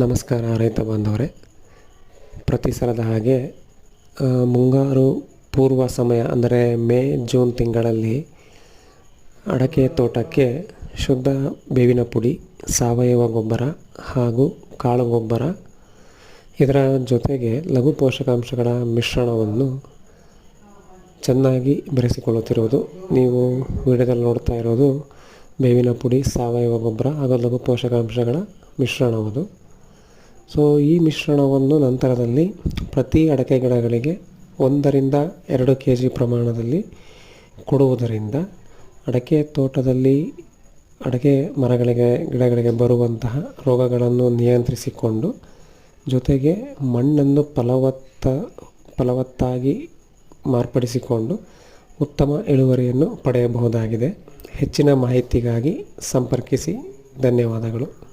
ನಮಸ್ಕಾರ ರೈತ ಬಾಂಧವರೇ. ಪ್ರತಿ ಸಲದ ಹಾಗೆ ಮುಂಗಾರು ಪೂರ್ವ ಸಮಯ ಅಂದರೆ ಮೇ, ಜೂನ್ ತಿಂಗಳಲ್ಲಿ ಅಡಕೆ ತೋಟಕ್ಕೆ ಶುದ್ಧ ಬೇವಿನ ಪುಡಿ, ಸಾವಯವ ಗೊಬ್ಬರ ಹಾಗೂ ಕಾಳು ಗೊಬ್ಬರ, ಇದರ ಜೊತೆಗೆ ಲಘು ಪೋಷಕಾಂಶಗಳ ಮಿಶ್ರಣವನ್ನು ಚೆನ್ನಾಗಿ ಬೆರೆಸಿಕೊಳ್ಳುತ್ತಿರುವುದು. ನೀವು ವಿಡಿಯೋದಲ್ಲಿ ನೋಡ್ತಾ ಇರೋದು ಬೇವಿನ ಪುಡಿ, ಸಾವಯವ ಗೊಬ್ಬರ ಹಾಗೂ ಲಘು ಪೋಷಕಾಂಶಗಳ ಮಿಶ್ರಣವದು. ಸೊ ಈ ಮಿಶ್ರಣವನ್ನು ನಂತರದಲ್ಲಿ ಪ್ರತಿ ಅಡಕೆ ಗಿಡಗಳಿಗೆ ಒಂದರಿಂದ ಎರಡು ಕೆ ಜಿ ಪ್ರಮಾಣದಲ್ಲಿ ಕೊಡುವುದರಿಂದ ಅಡಕೆ ತೋಟದಲ್ಲಿ ಅಡಕೆ ಮರಗಳಿಗೆ, ಗಿಡಗಳಿಗೆ ಬರುವಂತಹ ರೋಗಗಳನ್ನು ನಿಯಂತ್ರಿಸಿಕೊಂಡು ಜೊತೆಗೆ ಮಣ್ಣನ್ನು ಫಲವತ್ತ, ಫಲವತ್ತಾಗಿ ಮಾರ್ಪಡಿಸಿಕೊಂಡು ಉತ್ತಮ ಇಳುವರಿಯನ್ನು ಪಡೆಯಬಹುದಾಗಿದೆ. ಹೆಚ್ಚಿನ ಮಾಹಿತಿಗಾಗಿ ಸಂಪರ್ಕಿಸಿ. ಧನ್ಯವಾದಗಳು.